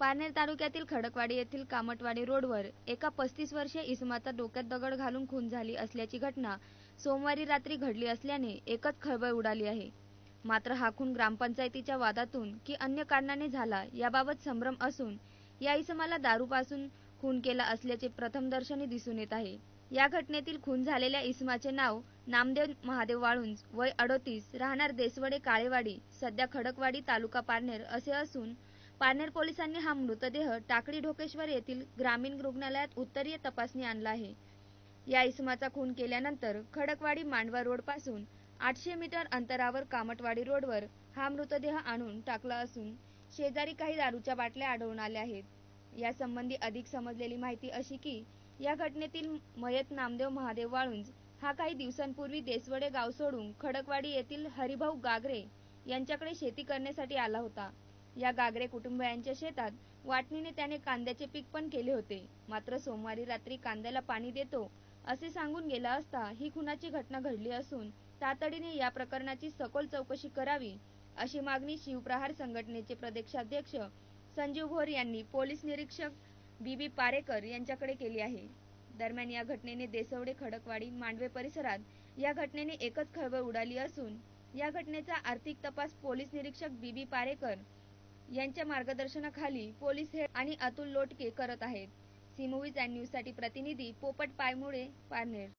पारनेर तालुक्यातील खडकवाडी येथील कामटवाडी रोडवर एका पस्तीस वर्षीय इसमाचा डोक्यात दगड घालून खून झाली असल्याची घटना सोमवारी रात्री घडली असल्याने एकच खळबळ उडाली आहे. मात्र हा खून ग्रामपंचायतीच्या वादातून की अन्य कारणाने झाला याबाबत संभ्रम असून या इसमाला दारूपासून खून केला असल्याचे प्रथमदर्शनी दिसून येत आहे. या घटनेतील खून झालेल्या इसमाचे नाव नामदेव महादेव वाळुंज वय अडोतीस राहणार देसवडे काळेवाडी सध्या खडकवाडी तालुका पारनेर असे असून पारनेर पोलिसांनी हा मृतदेह टाकळी ढोकेश्वर येथील ग्रामीण रुग्णालयात उत्तरीय तपासणी आणला आहे. या इसमाचा खून केल्यानंतर खडकवाडी मांडवा रोडपासून आठशे मीटर अंतरावर कामटवाडी रोडवर हा मृतदेह आणून टाकला असून शेजारी काही दारूच्या बाटल्या आढळून आल्या आहेत. यासंबंधी अधिक समजलेली माहिती अशी की या घटनेतील मयत नामदेव महादेव वाळुंज हा काही दिवसांपूर्वी देसवडे गाव सोडून खडकवाडी येथील हरिभाऊ गागरे यांच्याकडे शेती करण्यासाठी आला होता. या गागरे कुटुंबियांच्या शेतात वाटणीने त्याने कांद्याचे पीक पण केले होते. मात्र सोमवारी रात्री कांद्याला पाणी देतो असे सांगून गेला असता ही खुनाची घटना घडली असून तातडीने या प्रकरणाची सखोल चौकशी करावी अशी मागणी शिवप्रहार संघटनेचे प्रदेशाध्यक्ष संजीव घोर यांनी पोलीस निरीक्षक बीबी पारेकर यांच्याकडे केली आहे. दरम्यान या घटनेने देसवडे खडकवाडी मांडवे परिसरात या घटनेने एकच खळबळ उडाली असून या घटनेचा आर्थिक तपास पोलीस निरीक्षक बीबी पारेकर यांच्या मार्गदर्शनाखाली पोलीस हेड आणि अतुल लोटके करत आहेत. सी मूव्हीज अँड न्यूजसाठी प्रतिनिधी पोपट पायमुळे पारनेर.